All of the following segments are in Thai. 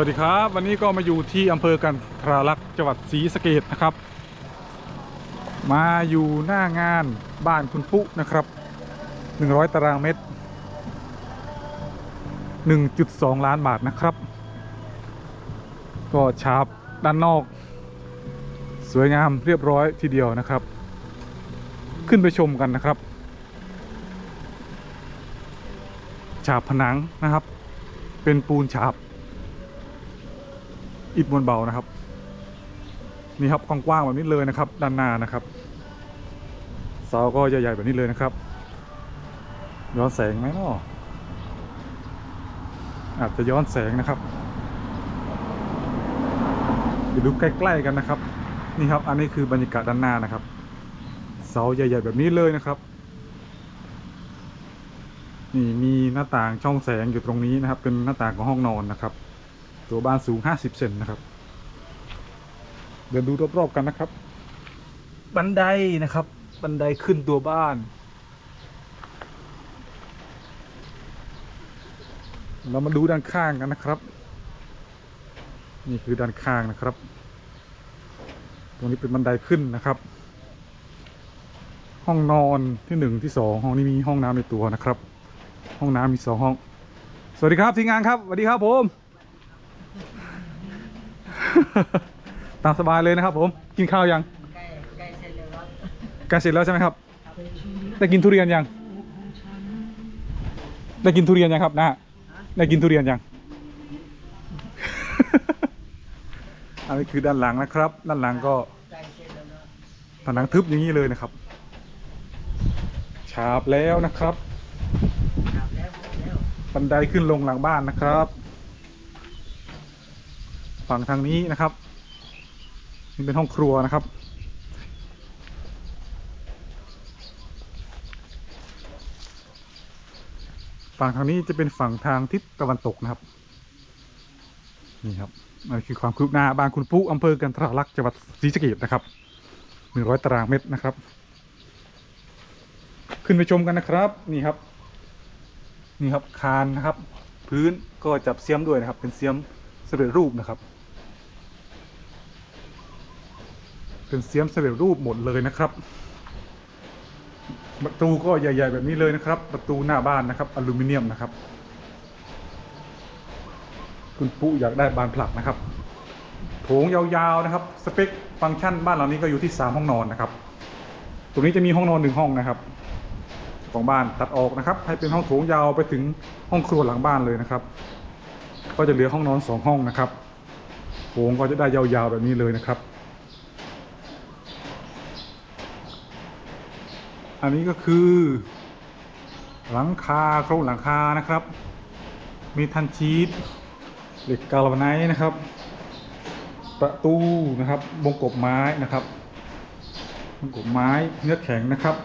วัสดีครับ วันนี้ก็มาอยู่ที่อำเภอกันทราลักษ์จังหวัดศรีสะเกดนะครับ มาอยู่หน้างานบ้านคุณปุ๊นะครับ 100 ตารางเมตร 1.2 ล้านบาทนะครับ ก็ฉาบด้านนอก สวยงามเรียบร้อยทีเดียวนะครับ ขึ้นไปชมกันนะครับฉาบผนังนะครับ เป็นปูนฉาบ อิฐมวลเบานะครับ นี่ครับกว้างๆแบบนี้เลยนะครับ ด้านหน้านะครับเสาก็ใหญ่ๆแบบนี้เลยนะครับย้อนแสงไหมเนาะอาจจะย้อนแสงนะครับเดี๋ยวดูใกล้ๆกันนะครับ นี่ครับ อันนี้คือบรรยากาศด้านหน้านะครับ เสาใหญ่ๆแบบนี้เลยนะครับ นี่มีหน้าต่างช่องแสงอยู่ตรงนี้นะครับ เป็นหน้าต่างของห้องนอนนะครับ ตัวบ้านสูง 50 เซนนะครับ เดินดูรอบๆกันนะครับ บันไดนะครับ บันไดขึ้นตัวบ้าน เรามาดูด้านข้างกันนะครับ นี่คือด้านข้างนะครับ ตรงนี้เป็นบันไดขึ้นนะครับ ห้องนอนที่หนึ่งที่สองห้องนี้มีห้องน้ำในตัวนะครับ ห้องน้ำมีสองห้อง สวัสดีครับทีมงานครับสวัสดีครับผม ตามสบายเลยนะครับผม กินข้าวยังใกล้ใกล้เสร็จแล้วครับใกล้เสร็จแล้วใช่ไหมครับ ได้กินทุเรียนยัง ได้กินทุเรียนยังครับนะได้กินทุเรียนยัง อันนี้คือด้านหลังนะครับ ด้านหลังก็ใกล้เสร็จแล้วนะผนังทึบอย่างนี้เลยนะครับ ฉาบแล้วนะครับครับแล้วแล้วบันไดขึ้นลงหลังบ้านนะครับ ฝั่งทางนี้นะครับ นี่เป็นห้องครัวนะครับ ฝั่งทางนี้จะเป็นฝั่งทางทิศตะวันตกนะครับ นี่ครับนั่นคือความคืบหน้าบ้านคุณปุ๊อำเภอกันทราลักษณ์จังหวัดศรีสะเกษนะครับหนึ่งร้อยตารางเมตรนะครับ ขึ้นไปชมกันนะครับ นี่ครับ นี่ครับคานนะครับ พื้นก็จับเสียมด้วยนะครับ เป็นเสียมสำเร็จรูปนะครับ เป็นเสียมสำเร็จรูปหมดเลยนะครับ ประตูก็ใหญ่ ๆ แบบนี้เลยนะครับ ประตูหน้าบ้านนะครับอลูมิเนียมนะครับ คุณปุ๊อยากได้บานผลักนะครับโถงยาวๆนะครับ สเปคฟังก์ชันบ้านหลังนี้ก็อยู่ที่ 3 ห้องนอนนะครับ ตรงนี้จะมีห้องนอนหนึ่งห้องนะครับของบ้านตัดออกนะครับ ให้เป็นห้องโถงยาวไปถึงห้องครัวหลังบ้านเลยนะครับ ก็จะเหลือห้องนอนสองห้องนะครับโถงก็จะได้ยาวๆแบบนี้เลยนะครับ อันนี้ก็คือ หลังคาโครงหลังคานะครับ มีทันชีตเหล็กกาลวาไนนะครับ ประตูนะครับวงกบไม้นะครับวงกบไม้เนื้อแข็งนะครับ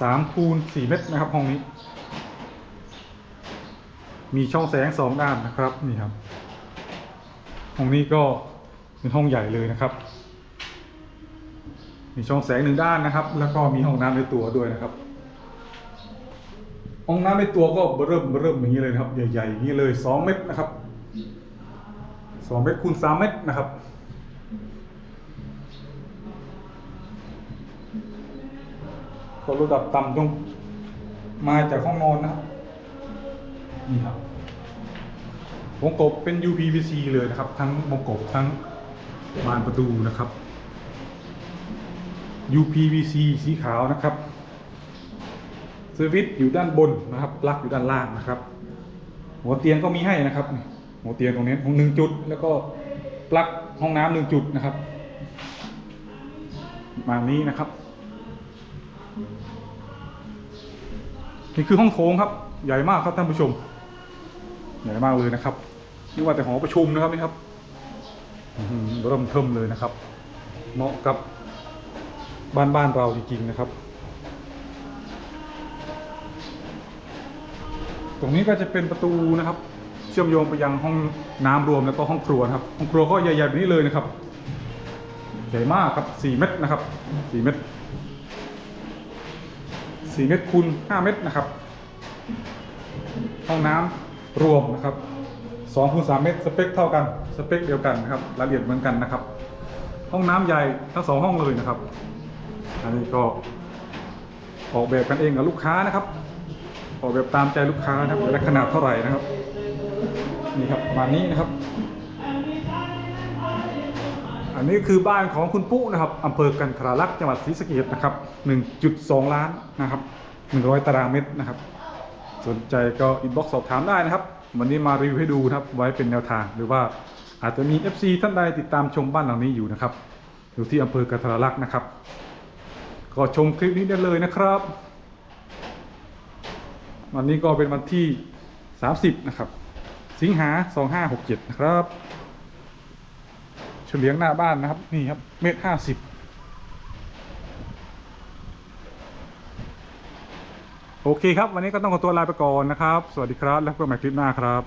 สามคูณสี่เมตรนะครับห้องนี้ มีช่องแสงสองด้านนะครับนี่ครับห้องนี้ก็เป็นห้องใหญ่เลยนะครับ มีช่องแสงหนึ่งด้านนะครับ แล้วก็มีห้องน้ำในตัวด้วยนะครับ ห้องน้ำในตัวก็เริ่มเริ่มอย่างนี้เลยนะครับ ใหญ่ๆอย่างนี้เลยสองเมตรนะครับสองเมตรคูณสามเมตรนะครับก็ระดับต่ำตรงมาจากห้องนอนนะครับนี่ครับวงกบเป็น UPVC เลยนะครับ ทั้งวงกบทั้งบานประตูนะครับ UPVC สีขาวนะครับสวิตอยู่ด้านบนนะครับปลักอยู่ด้านล่างนะครับ หัวเตียงก็มีให้นะครับ หัวเตียงตรงนี้ของหนึ่งจุด แล้วก็ปลั๊กห้องน้ำหนึ่งจุดนะครับมานี้นะครับ นี่คือห้องโถงครับ ใหญ่มากครับท่านผู้ชม ใหญ่มากเลยนะครับนี่ว่าแต่หอประชุมนะครับนี่ครับเริ่มเทิมเลยนะครับ เหมาะกับ บ้านบ้านๆเราจริงๆนะครับ ตรงนี้ก็จะเป็นประตูนะครับ เชื่อมโยงไปยังห้องน้ำรวมแล้วก็ห้องครัวนะครับ ห้องครัวก็ใหญ่ๆแบบนี้เลยนะครับใหญ่มากครับ4เมตรนะครับ4เมตร4เมตรคูณ5เมตรนะครับ ห้องน้ำรวมนะครับ2คูณ3เมตรสเปคเท่ากันสเปคเดียวกันนะครับรายละเอียดเหมือนกันนะครับ ห้องน้ำใหญ่ทั้งสองห้องเลยนะครับ อันนี้ก็ออกแบบกันเองกับลูกค้านะครับ ออกแบบตามใจลูกค้านะครับและขนาดเท่าไหร่นะครับนี่ครับประมาณนี้นะครับ อันนี้คือบ้านของคุณปุ๊นะครับอำเภอกันทราลักษณ์จังหวัดศรีสะเกษนะครับ 1.2 ล้านนะครับ 100 ตารางเมตรนะครับ สนใจก็อินบ็อกซ์สอบถามได้นะครับ วันนี้มารีวิวให้ดูนะครับไว้เป็นแนวทางหรือว่าอาจจะมี FC ท่านใดติดตามชมบ้านหลังนี้อยู่นะครับอยู่ที่อำเภอกันทราลักษณ์นะครับ ก็ชมคลิปนี้ได้เลยนะครับ วันนี้ก็เป็นวันที่ 30 นะครับ สิงหา 2567 นะครับ เฉลียงหน้าบ้านนะครับ นี่ครับ เมตรห้าสิบโอเคครับ วันนี้ก็ต้องขอตัวลาไปก่อนนะครับ สวัสดีครับ แล้วพบกันใหม่คลิปหน้าครับ